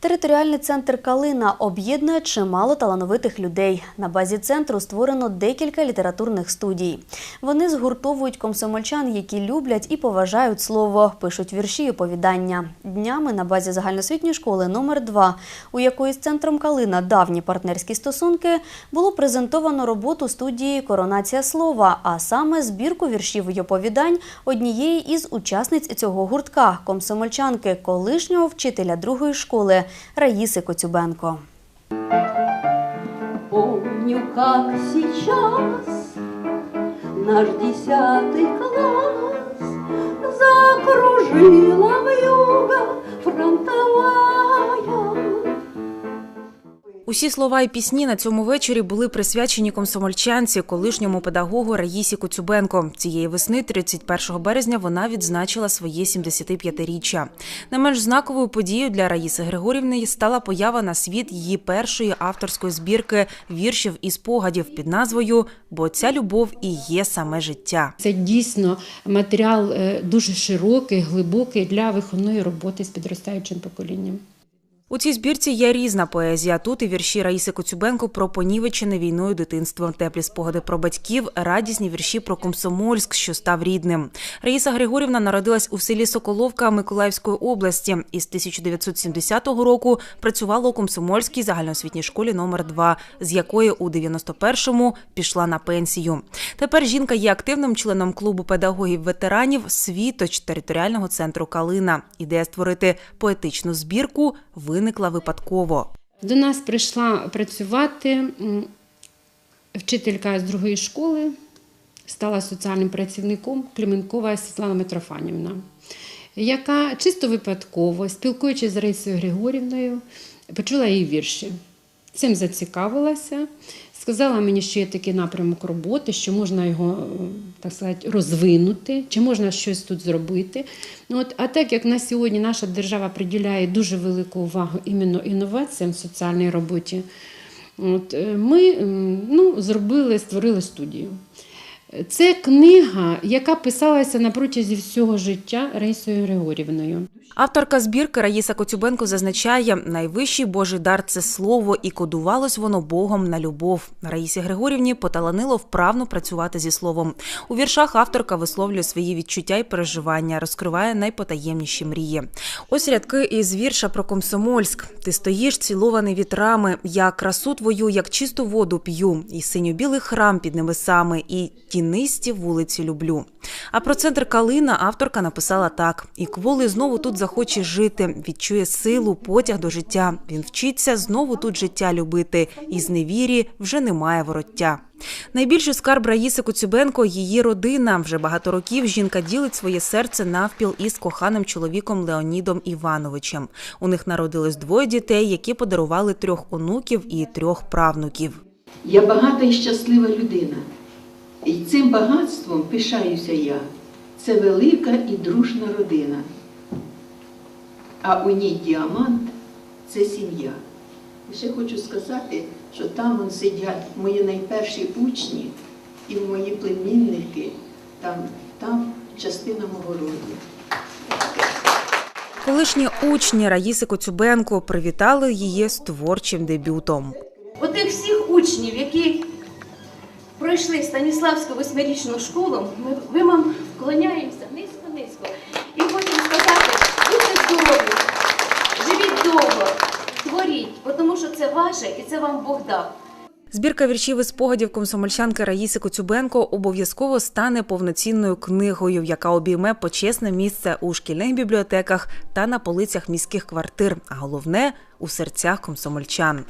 Територіальний центр Калина об'єднує чимало талановитих людей. На базі центру створено декілька літературних студій. Вони згуртовують комсомольчан, які люблять і поважають слово, пишуть вірші і оповідання. Днями на базі загальноосвітньої школи номер 2 у якої з центром Калина давні партнерські стосунки, було презентовано роботу студії Коронація слова, а саме збірку віршів і оповідань однієї із учасниць цього гуртка комсомольчанки, колишнього вчителя другої школи Раїси Коцюбенко. Помню, как сейчас наш десятый класс закружила вьюга фронтовая. Усі слова і пісні на цьому вечорі були присвячені комсомольчанці, колишньому педагогу Раїсі Коцюбенко. Цієї весни, 31 березня, вона відзначила своє 75-річчя. Не менш знаковою подією для Раїси Григорівни стала поява на світ її першої авторської збірки віршів і спогадів під назвою Бо ця любов і є саме життя. Це дійсно матеріал е, дуже широкий, глибокий для виховної роботи з підростаючим поколінням. У цій збірці є різна поезія. Тут і вірші Раїси Коцюбенко про понівечене війною дитинство, теплі спогади про батьків, радісні вірші про Комсомольськ, що став рідним. Раїса Григорівна народилась у селі Соколовка Миколаївської області і з 1970 року працювала у Комсомольській загальноосвітній школі номер 2 з якої у 91-му пішла на пенсію. Тепер жінка є активним членом клубу педагогів-ветеранів Світоч територіального центру Калина. Ідея створити поетичну збірку виникла випадково. До нас прийшла працювати вчителька з другої школи, стала соціальним працівником Кліменкова Світлана Митрофанівна, яка чисто випадково, спілкуючись з Раїсою Григорівною, почула її вірші. Цим зацікавилася, сказала мені, що є такий напрямок роботи, що можна його е, так сказати, розвинути, чи можна щось тут зробити. Ну, От, а так як на сьогодні наша держава приділяє дуже велику увагу іменно інноваціям в соціальній роботі, от, е, ми ну, зробили, створили студію. Це книга, яка писалася на протязі всього життя Раїсою Григорівною. Авторка збірки Раїса Коцюбенко зазначає, найвищий Божий дар це слово, і кодувалось воно Богом на любов. Раїсі Григорівні поталанило вправно працювати зі словом. У віршах авторка висловлює свої відчуття і переживання, розкриває найпотаємніші мрії. Ось рядки із вірша про Комсомольськ. Ти стоїш цілований вітрами. Я красу твою, як чисту воду п'ю, і синьо-білий храм під небесами, і тінисті вулиці люблю. А про центр Калина авторка написала так: і кволи знову тут захоче жити, відчує силу, потяг до життя. Він вчиться знову тут життя любити, і з невірі вже немає вороття. Найбільший скарб Раїси Коцюбенко – її родина. Вже багато років жінка ділить своє серце навпіл із коханим чоловіком Леонідом Івановичем. У них народилось двоє дітей, які подарували трьох онуків і трьох правнуків. Я багата і щаслива людина. І цим багатством пишаюся я. Це велика і дружна родина. А у ній діамант це сім'я. І ще хочу сказати, що там вон сидять мої найперші учні і мої племінники, там, там частина мого роду. Колишні учні Раїси Коцюбенко привітали її з творчим дебютом. Отих всіх учнів, які пройшли Станіславську восьмирічну школу, ми, вам вклоняємося низько-низько. І хочемо сказати, будьте здорові, живіть довго, творіть, тому що це ваше і це вам Бог дав. Збірка віршів і спогадів комсомольчанки Раїси Коцюбенко обов'язково стане повноцінною книгою, яка обійме почесне місце у шкільних бібліотеках та на полицях міських квартир, а головне у серцях комсомольчан.